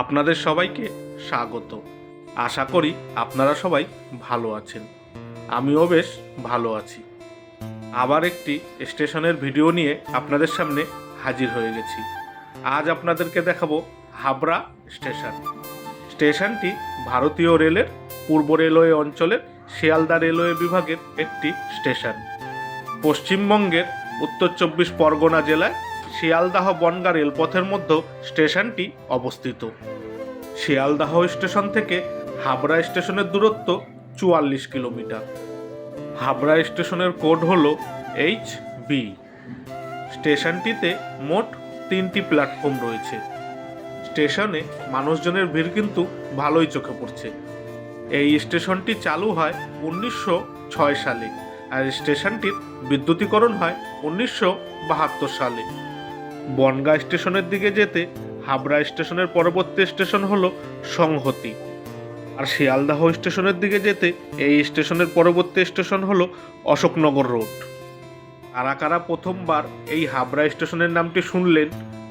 আপনাদের সবাইকে স্বাগত। আশা করি আপনারা সবাই ভালো আছেন। আমিও বেশ ভালো আছি। আবার একটি স্টেশনের ভিডিও নিয়ে আপনাদের সামনে হাজির হয়ে গেছি। আজ আপনাদেরকে দেখাবো হাবড়া স্টেশন। স্টেশনটি ভারতীয় রেলের পূর্ব রেলওয়ে অঞ্চলের শিয়ালদা রেলওয়ে বিভাগের একটি স্টেশন। পশ্চিমবঙ্গের উত্তর চব্বিশ পরগনা জেলায় শিয়ালদাহ বনগা রেলপথের মধ্যে স্টেশনটি অবস্থিত। শিয়ালদাহ স্টেশন থেকে হাবড়া স্টেশনের দূরত্ব চুয়াল্লিশ কিলোমিটার। হাবড়া স্টেশনের কোড হল এইচ বি। স্টেশনটিতে মোট তিনটি প্ল্যাটফর্ম রয়েছে। স্টেশনে মানুষজনের ভিড় কিন্তু ভালোই চোখে পড়ছে। এই স্টেশনটি চালু হয় উনিশশো ছয় সালে আর স্টেশনটির বিদ্যুতীকরণ হয় উনিশশো বাহাত্তর সালে। বনগাঁ স্টেশনের দিকে যেতে হাবড়া স্টেশনের পরবর্তী স্টেশন হলো সংহতি। আর শিয়ালদাহ স্টেশনের দিকে যেতে এই স্টেশনের পরবর্তী স্টেশন হলো অশোকনগর রোড। কারা কারা প্রথমবার এই হাবড়া স্টেশনের নামটি শুনলেন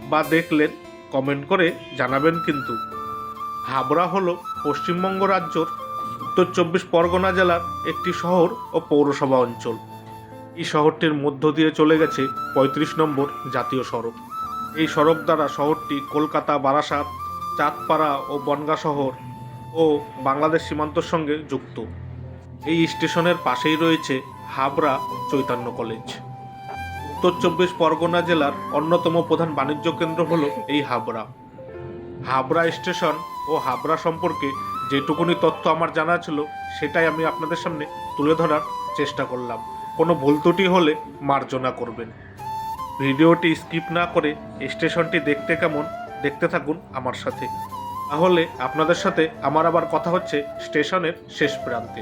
বা দেখলেন, কমেন্ট করে জানাবেন কিন্তু। হাবড়া হলো পশ্চিমবঙ্গ রাজ্যর উত্তর চব্বিশ পরগনা জেলার একটি শহর ও পৌরসভা অঞ্চল। এই শহরটির মধ্য দিয়ে চলে গেছে পঁয়ত্রিশ নম্বর জাতীয় সড়ক। এই সড়ক দ্বারা শহরটি কলকাতা, বারাসাত, চাঁদপাড়া ও বনগাঁ শহর ও বাংলাদেশ সীমান্তর সঙ্গে যুক্ত। এই স্টেশনের পাশেই রয়েছে হাবড়া চৈতন্য কলেজ। উত্তর চব্বিশ পরগনা জেলার অন্যতম প্রধান বাণিজ্য কেন্দ্র হলো এই হাবড়া। হাবড়া স্টেশন ও হাবড়া সম্পর্কে যেটুকুনি তথ্য আমার জানা ছিল, সেটাই আমি আপনাদের সামনে তুলে ধরার চেষ্টা করলাম। কোনো ভুল ত্রুটি হলে মার্জনা করবেন। ভিডিওটি স্কিপ না করে স্টেশনটি দেখতে কেমন, দেখতে থাকুন আমার সাথে। তাহলে আপনাদের সাথে আমার আবার কথা হচ্ছে স্টেশনের শেষ প্রান্তে।